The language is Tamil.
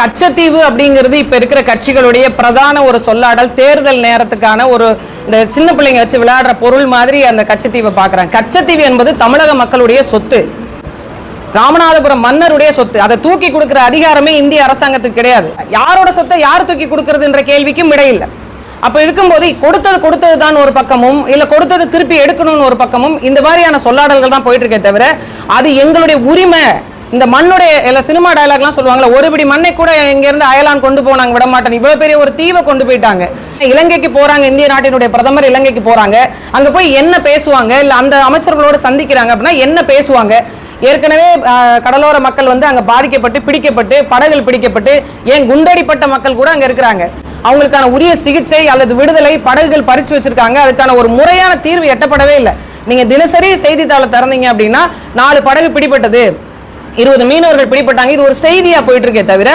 கச்சத்தீவு அப்படிங்கிறது இப்ப இருக்கிற கட்சிகளுடைய பிரதான ஒரு சொல்லாடல். தேர்தல் நேரத்துக்கான ஒரு இந்த சின்ன பிள்ளைங்க வச்சு விளையாடுற பொருள் மாதிரி அந்த கச்சத்தீவை பார்க்கறாங்க கச்சத்தீவு என்பது தமிழக மக்களுடைய சொத்து. ராமநாதபுரம் மன்னருடைய சொத்து. அதை தூக்கி கொடுக்கிற அதிகாரமே இந்திய அரசாங்கத்துக்கு கிடையாது. யாரோட சொத்தை யார் தூக்கி கொடுக்கறதுன்ற கேள்விக்கும் இடையில்லை அப்போ இருக்கும்போது கொடுத்தது கொடுத்தது தான் ஒரு பக்கமும் இல்லை கொடுத்தது திருப்பி எடுக்கணும்னு ஒரு பக்கமும் இந்த மாதிரியான சொல்லாடல்கள் தான் போயிட்டு இருக்கே தவிர அது எங்களுடைய உரிமை. இந்த மண்ணுடைய இல்லை சினிமா டயலாக்லாம் சொல்லுவாங்கல்ல ஒருபடி மண்ணை கூட இங்கேருந்து அயலான் கொண்டு போனாங்க விட மாட்டேன் இவ்வளோ பெரிய ஒரு தீவை கொண்டு போயிட்டாங்க. இலங்கைக்கு போகிறாங்க இந்திய நாட்டினுடைய பிரதமர் இலங்கைக்கு போகிறாங்க அங்கே போய் என்ன பேசுவாங்க? இல்லை அந்த அமைச்சர்களோடு சந்திக்கிறாங்க அப்படின்னா என்ன பேசுவாங்க? ஏற்கனவே கடலோர மக்கள் வந்து அங்கே பாதிக்கப்பட்டு பிடிக்கப்பட்டு படகுகள் பிடிக்கப்பட்டு ஏன் குண்டடிப்பட்ட மக்கள் கூட அங்கே இருக்கிறாங்க. அவங்களுக்கான உரிய சிகிச்சை அல்லது விடுதலை படகுகள் பறித்து வச்சிருக்காங்க. அதுக்கான ஒரு முறையான தீர்வு எட்டப்படவே இல்லை. நீங்க தினசரி செய்தித்தாளை திறந்தீங்க அப்படின்னா நாலு படகு பிடிபட்டது. இருபது மீனவர்கள் பிடிப்பட்டாங்க இது ஒரு செய்தியா போயிட்டு இருக்கே தவிர